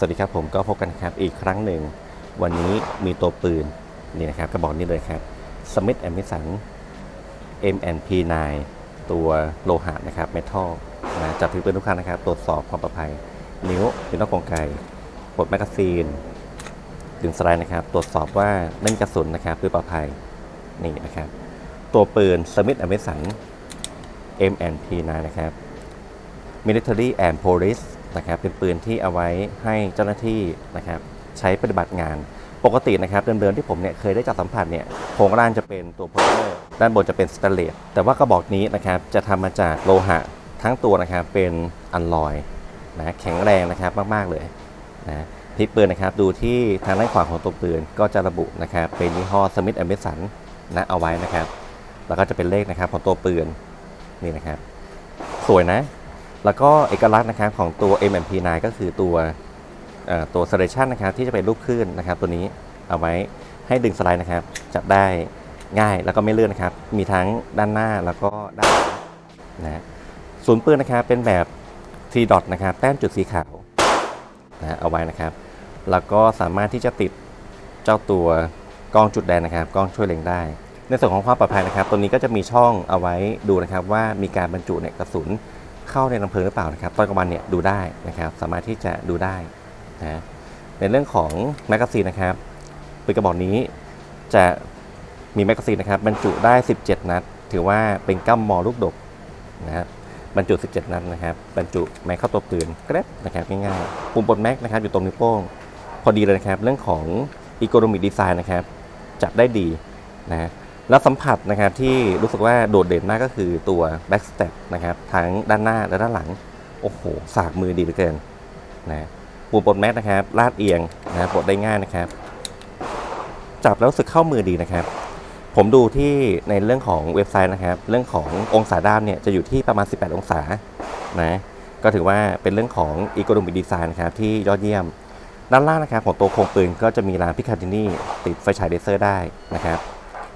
สวัสดีครับผมก็พบกันครับอีกครั้งหนึ่ง วันนี้มีตัวปืน นี่นะครับกระบอกนี้เลยครับ Smith Emerson M&P9 ตัวโลหะนะครับเมทัลนะจับถือปืนทุกครั้งนะครับ ตรวจสอบความปลอดภัย นิ้วนิ้วนอกกรงไกปลดแมกกาซีน ดึงสไลด์นะครับ ตรวจสอบว่าเล่นกระสุนนะครับหรือปลอดภัยนี่นะครับ ตัวปืน Smith Emerson M&P9 นะครับ Military and Police นะครับเป็นปืนที่เอาไว้ให้เจ้าหน้าที่นะครับใช้ปฏิบัติงาน ปกตินะครับเดิมๆที่ผมเนี่ยเคยได้จับสัมผัสเนี่ยโครงร่างจะเป็นตัวโพลิเมอร์ด้านบนจะเป็นสแตนเลสแต่ว่ากระบอกนี้นะครับจะทำมาจากโลหะทั้งตัวนะครับเป็นอัลลอยนะแข็งแรงนะครับมากๆเลยนะที่ปืนนะครับดูที่ทางด้านขวาของตัวปืนก็จะระบุนะครับเป็นยี่ห้อ Smith Emerson นะเอาไว้นะครับ แล้วก็จะเป็นเลขนะครับของตัวปืนนี่นะครับ สวยนะ แล้วก็เอกลักษณ์นะครับของตัว MMP9 ก็คือตัวตัว selection นะครับที่จะเป็นรูปคลื่นนะครับ ตัวนี้เอาไว้ให้ดึงสไลด์นะครับจับได้ง่ายแล้วก็ไม่เลื่อนนะครับ มีทั้งด้านหน้าแล้วก็ด้านหลังนะศูนย์ปืนนะครับเป็นแบบ T dot นะครับแต้มจุดสีขาวนะเอาไว้นะครับ แล้วก็สามารถที่จะติดเจ้าตัวกล้องจุดแดงนะครับกล้องช่วยเล็งได้ ในส่วนของความปลอดภัยนะครับ ตัวนี้ก็จะมีช่องเอาไว้ดูนะครับว่ามีการบรรจุเนี่ยกระสุน เข้าในลำเพลิงหรือเปล่านะครับตอนกลางวันเนี่ยดูได้นะครับสามารถที่จะดูได้นะในเรื่องของแมกกาซีนนะครับปืนกระบอกนี้จะมีแมกกาซีนนะครับบรรจุได้ 17 นัด ถือว่าเป็นกั้มมอลูกดกนะครับบรรจุ 17 นัดนะครับบรรจุแม็กเข้าตัวปืนกร็บนะครับง่ายๆปุ่มปลดแม็กนะครับอยู่ตรงนิ้วโป้งพอดีเลยนะครับ เรื่องของอีโคโนมิกดีไซน์นะครับจับได้ดีนะ แล้วสัมผัสนะครับที่รู้สึกว่าโดดเด่นมากก็คือตัว back step นะครับทั้งด้านหน้าและด้านหลัง โอ้โห สากมือดีเหลือเกินนะปุ่มปลดแม็กนะครับ ลาดเอียงนะปลดได้ง่ายนะครับ จับแล้วสึกเข้ามือดีนะครับ ผมดูที่ในเรื่องของเว็บไซต์นะครับ เรื่องขององศาด้ามเนี่ยจะอยู่ที่ประมาณ 18 องศานะก็ถือว่าเป็นเรื่องของอีโคโนมิกดีไซน์นะครับที่ยอดเยี่ยม ด้านล่างนะครับของตัวโครงปืนก็จะมีรางพิคาตินี่ติดไฟฉายเลเซอร์ได้นะครับ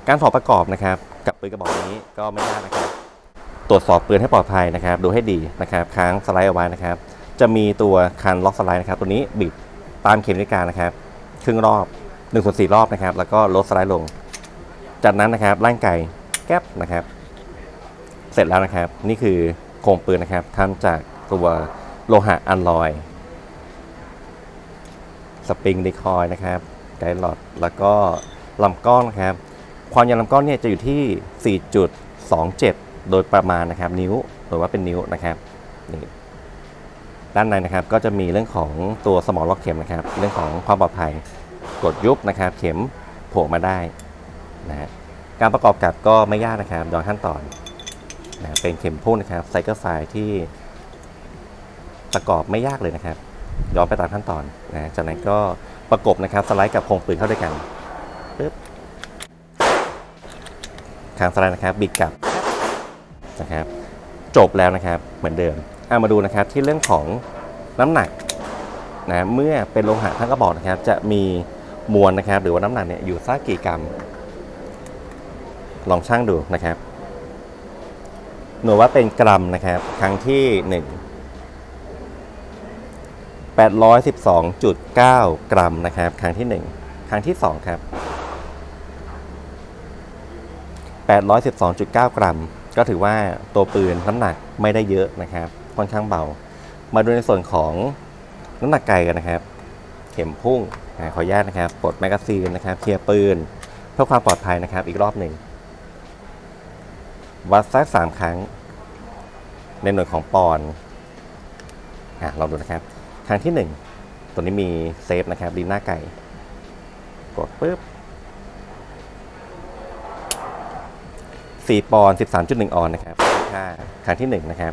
การถอดประกอบนะครับ กับปืนกระบอกนี้ก็ไม่ยากนะครับ ตรวจสอบปืนให้ปลอดภัยนะครับ ดูให้ดีนะครับ ค้างสไลด์เอาไว้นะครับ จะมีตัวคันล็อกสไลด์นะครับ ตัวนี้บิดตามเข็มนาฬิกานะครับ ครึ่งรอบ1นส่วนสรอบนะครับ แล้วก็ลดสไลด์ลง จากนั้นนะครับร่างไก่แก๊บนะครับ เสร็จแล้วนะครับ นี่คือโครงปืนนะครับทำจากตัวโลหะอัลลอยสปริงดีคอยนะครับ ไกด์ลอด แล้วก็ลำกล้องนะครับ ความยาวลำกล้องเนี่ยจะอยู่ที่ 4.27 โดยประมาณนะครับ นิ้วหรือว่าเป็นนิ้วนะครับนี่ด้านในนะครับก็จะมีเรื่องของตัวสมอล็อกเข็มนะครับ เรื่องของความปลอดภัยกดยุบนะครับ เข็มโผล่มาได้นะฮะการประกอบกับก็ไม่ยากนะครับยอนขั้นตอนนะเป็นเข็มพุ่งนะครับไซเคิลไฟที่ประกอบไม่ยากเลยนะครับย้อนไปตามขั้นตอนนะจากนั้นก็ประกบนะครับสไลด์กับโครงปืนเข้าด้วยกันปึ๊บคางสไลด์นะครับบิดกลับนะครับ จบแล้วนะครับเหมือนเดิมเอามาดูนะครับที่เรื่องของน้ำหนักนะเมื่อเป็นโลหะทั้งกระบอกนะครับ จะมีมวลนะครับ หรือว่าน้ำหนักเนี่ยอยู่สักกี่กรัม ลองชั่งดูนะครับ หนูว่าเป็นกรัมนะครับ ครั้งที่หนึ่ง812.9 กรัมนะครับ ครั้งที่ 1 ครั้งที่ 2 ครับ 812.9 กรัม ก็ถือว่าตัวปืนน้ำหนักไม่ได้เยอะนะครับ ค่อนข้างเบา มาดูในส่วนของน้ำหนักไกลกันนะครับ เข็มพุ่งขออนุญาตนะครับปลดแมกกาซีนนะครับเคลียร์ปืน เพื่อความปลอดภัยนะครับอีกรอบหนึ่ง วัดสักสามครั้ง ในหน่วยของปอนด์อะลองดูนะครับ ครั้งที่1ตัวนี้มีเซฟนะครับดีหน้าไก่ กดปุ๊บ 4 ปอนด์13.1 ออนนะครับค่าครั้งที่ 1 นะครับ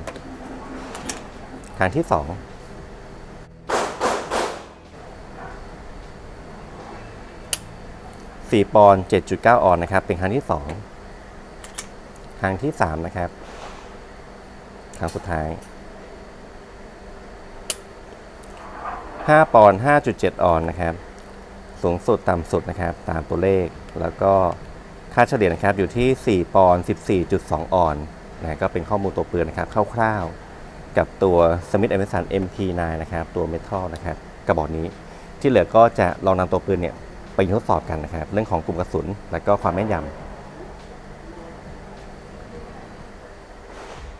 ครั้งที่ 2 4 ปอนด์7.9 ออนนะครับ เป็นครั้งที่ 2 ครั้งที่ 3 นะครับ ครั้งสุดท้าย 5 ปอนด์5.7 ออนนะครับ สูงสุดต่ำสุดนะครับ ตามตัวเลขแล้วก็ ค่าเฉลี่ยนะครับอยู่ที่ 4 ปอนด์ 14.2 ออนนะก็เป็นข้อมูลตัวปืนนะครับคร่าวๆ กับตัว Smith Emerson MP9 นะครับ ตัวเมทัลนะครับกระบอกนี้ ที่เหลือก็จะลองนำตัวปืนเนี่ยไปทดสอบกันนะครับ เรื่องของกลุ่มกระสุน และก็ความแม่นยำ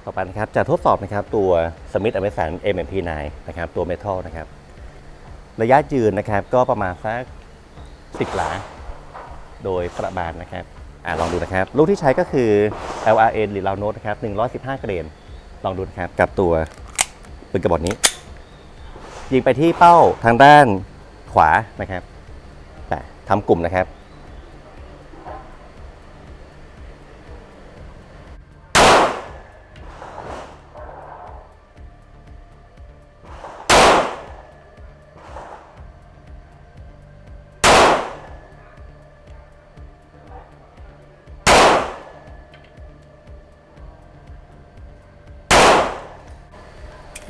ต่อไปนะครับจะทดสอบนะครับตัว Smith Wesson MMP9 นะครับตัวเมทัลนะครับระยะยืนนะครับก็ประมาณสัก 10 หลา โดยประมาณนะครับ อ่าลองดูนะครับ ลูกที่ใช้ก็คือ LRN หรือ Round Note นะครับ115 เกรน ลองดูนะครับ กับตัวปืนกระบอกนี้ ยิงไปที่เป้าทางด้านขวานะครับแต่ทำกลุ่มนะครับ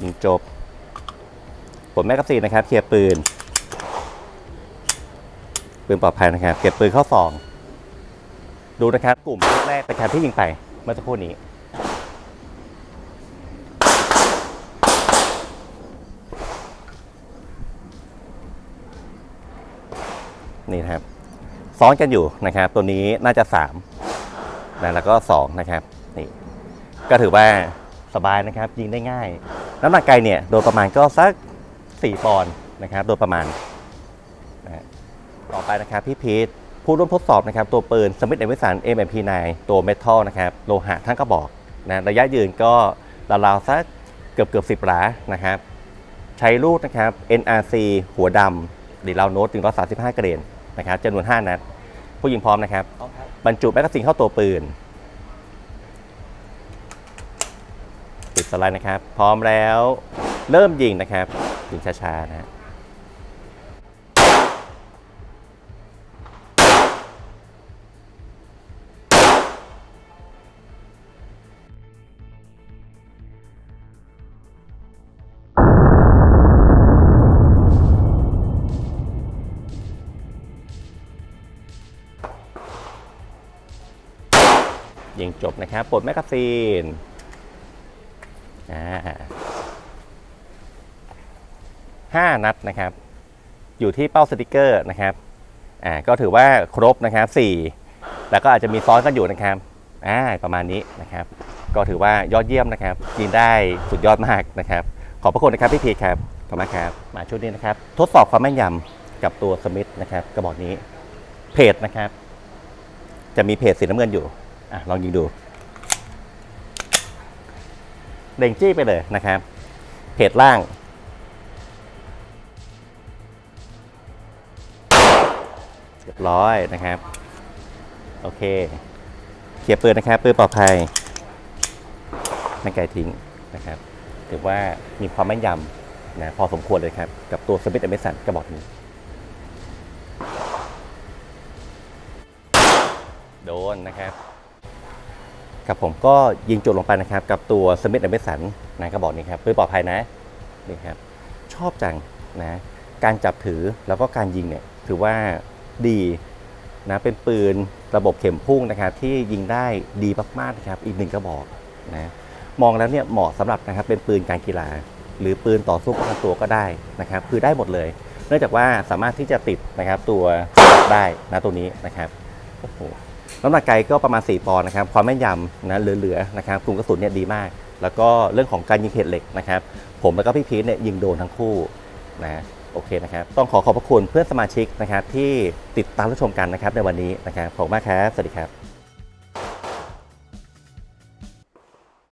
ยิงจบผลแมกกาซีนนะครับเคลียร์ปืน ปืนปลอดภัยนะครับ เก็บปืนเข้าซอง ดูนะครับ กลุ่มแรกนะครับที่ยิงไปเมื่อสักครู่นี้ นี่นะครับ ซ้อนกันอยู่นะครับ ตัวนี้น่าจะ3นะแล้วก็ 2 นะครับ นี่ ก็ถือว่าสบายนะครับ ยิงได้ง่าย น้ำหนักไกลเนี่ยโดยประมาณก็สัก 4 ปอนด์นะครับ โดยประมาณนะฮะต่อไปนะครับพี่พีทผู้ร่วมทดสอบนะครับ ตัวปืนสมิธเอเวสัน MMP9 ตัวเมทัลนะครับโลหะทั้งกระบอกนะระยะยืนก็ราวๆสักเกือบเกือบสิบหลานะครับ ใช้ลูกนะครับ NRC หัวดำหรือเราโน้ต135 เกรนนะครับจำนวน 5 นัด ผู้ยิงพร้อมนะครับ บรรจุแมกกาซีนเข้าตัวปืน ปิด สไลด์นะครับ พร้อมแล้วเริ่มยิงนะครับ ยิงช้าๆนะฮะยิงจบนะครับ ปลดแมกกาซีน อ่านัดนะครับ อยู่ที่เป้าสติกเกอร์นะครับอ่าก็ถือว่าครบนะครับ4แล้วก็อาจจะมีซ้อนกันอยู่นะครับอ่าประมาณนี้นะครับ ก็ถือว่ายอดเยี่ยมนะครับยิงได้สุดยอดมากนะครับ ขอบพระคุณนะครับพี่พีครับขอบคุณครับมาชุดนี้นะครับ ทดสอบความแม่นยำกับตัวสมิธนะครับกระบอกนี้เพจนะครับ จะมีเพจสีน้ำเงินอยู่อะลองยิงดู เด้งจี้ไปเลยนะครับเพจล่าง เรียบร้อยนะครับ โอเคเคลียร์ปืนนะครับปืนปลอดภัยไม่ไกลทิ้งนะครับ ถือว่ามีความแม่นยำนะพอสมควรเลยครับ กับตัวสมิธอเมสันกระบอกนี้ โดนนะครับ ครับผมก็ยิงจุดลงไปนะครับกับตัวสมิธเอเมสันนะกระบอกนี้ครับเปืนปลอดภัยนะนี่ครับชอบจังนะการจับถือแล้วก็การยิงเนี่ยถือว่าดีนะเป็นปืนระบบเข็มพุ่งนะครับที่ยิงได้ดีมากๆนะครับอีกหนึ่งกระบอกนะมองแล้วเนี่ยเหมาะสำหรับนะครับเป็นปืนการกีฬา หรือปืนต่อสู้กันตัวก็ได้นะครับคือได้หมดเลย เนื่องจากว่าสามารถที่จะติดนะครับตัวได้นะตัวนี้นะครับโอ้โห น้ำหนักไกลก็ประมาณ 4 ปอนด์นะครับ ความแม่นยำนะเหลือๆนะครับกลุ่มกระสุนเนี่ยดีมาก แล้วก็เรื่องของการยิงเขตเหล็กนะครับ ผมแล้วก็พี่พีทเนี่ยยิงโดนทั้งคู่นะโอเคนะครับ ต้องขอขอบพระคุณเพื่อนสมาชิกนะครับที่ติดตามรับชมกันนะครับในวันนี้นะครับขอบมากครับ สวัสดีครับ